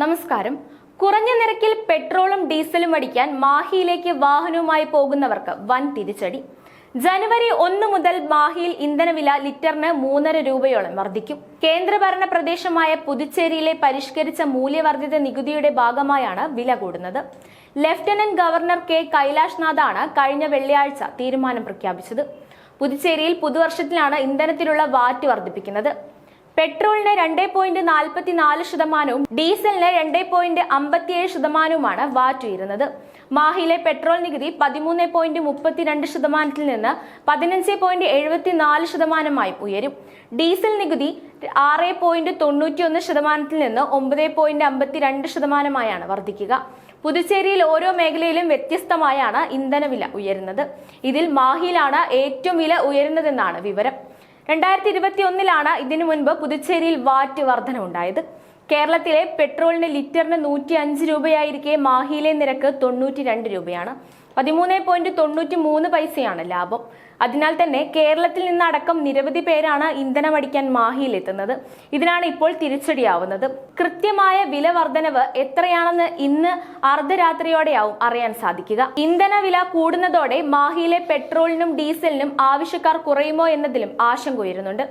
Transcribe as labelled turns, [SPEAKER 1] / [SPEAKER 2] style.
[SPEAKER 1] നമസ്കാരം. കുറഞ്ഞ നിരക്കിൽ പെട്രോളും ഡീസലും അടിക്കാൻ മാഹിയിലേക്ക് വാഹനവുമായി പോകുന്നവർക്ക് വൻ തിരിച്ചടി. ജനുവരി ഒന്ന് മുതൽ മാഹിയിൽ ഇന്ധനവില ലിറ്ററിന് മൂന്നര രൂപയോളം വർദ്ധിക്കും. കേന്ദ്രഭരണ പ്രദേശമായ പുതുച്ചേരിയിലെ പരിഷ്കരിച്ച മൂല്യവർദ്ധിത നികുതിയുടെ ഭാഗമായാണ് വില കൂടുന്നത്. ലഫ്റ്റനന്റ് ഗവർണർ കെ കൈലാഷ് നാഥാണ് കഴിഞ്ഞ വെള്ളിയാഴ്ച തീരുമാനം പ്രഖ്യാപിച്ചത്. പുതുച്ചേരിയിൽ പുതുവർഷത്തിലാണ് ഇന്ധനത്തിലുള്ള വാറ്റ് വർദ്ധിപ്പിക്കുന്നത്. പെട്രോളിന് രണ്ട് പോയിന്റ് നാൽപ്പത്തി നാല് ശതമാനവും ഡീസലിന് രണ്ട് പോയിന്റ് അമ്പത്തിയേഴ് ശതമാനവുമാണ് വാറ്റ് ഉയരുന്നത്. മാഹിയിലെ പെട്രോൾ നികുതി പതിമൂന്ന് പോയിന്റ് മുപ്പത്തിരണ്ട് ശതമാനത്തിൽ നിന്ന് പതിനഞ്ച് പോയിന്റ് എഴുപത്തിനാല് ശതമാനമായി ഉയരും. ഡീസൽ നികുതി ആറ് പോയിന്റ് തൊണ്ണൂറ്റിയൊന്ന് ശതമാനത്തിൽ നിന്ന് ഒമ്പത് പോയിന്റ് അമ്പത്തിരണ്ട് ശതമാനമായാണ് വർദ്ധിക്കുക. പുതുച്ചേരിയിൽ ഓരോ മേഖലയിലും വ്യത്യസ്തമായാണ് ഇന്ധനവില ഉയരുന്നത്. ഇതിൽ മാഹിയിലാണ് ഏറ്റവും വില ഉയരുന്നതെന്നാണ് വിവരം. രണ്ടായിരത്തി ഇരുപത്തി ഒന്നിലാണ് ഇതിനു മുൻപ് പുതുച്ചേരിയിൽ വാറ്റ് വർധന ഉണ്ടായത് കേരളത്തിലെ പെട്രോളിന് ലിറ്ററിന് നൂറ്റി അഞ്ച് രൂപയായിരിക്കെ മാഹിയിലെ നിരക്ക് തൊണ്ണൂറ്റി രണ്ട് രൂപയാണ്. പതിമൂന്ന് പോയിന്റ് തൊണ്ണൂറ്റി മൂന്ന് പൈസയാണ് ലാഭം. അതിനാൽ തന്നെ കേരളത്തിൽ നിന്നടക്കം നിരവധി പേരാണ് ഇന്ധനമടിക്കാൻ മാഹിയിലെത്തുന്നത്. ഇതിനാണ് ഇപ്പോൾ തിരിച്ചടിയാവുന്നത്. കൃത്യമായ വില വർധനവ് എത്രയാണെന്ന് ഇന്ന് അർദ്ധരാത്രിയോടെയാവും അറിയാൻ സാധിക്കുക. ഇന്ധന വില കൂടുന്നതോടെ മാഹിയിലെ പെട്രോളിനും ഡീസലിനും ആവശ്യക്കാർ കുറയുമോ എന്നതിലും ആശങ്ക ഉയരുന്നുണ്ട്.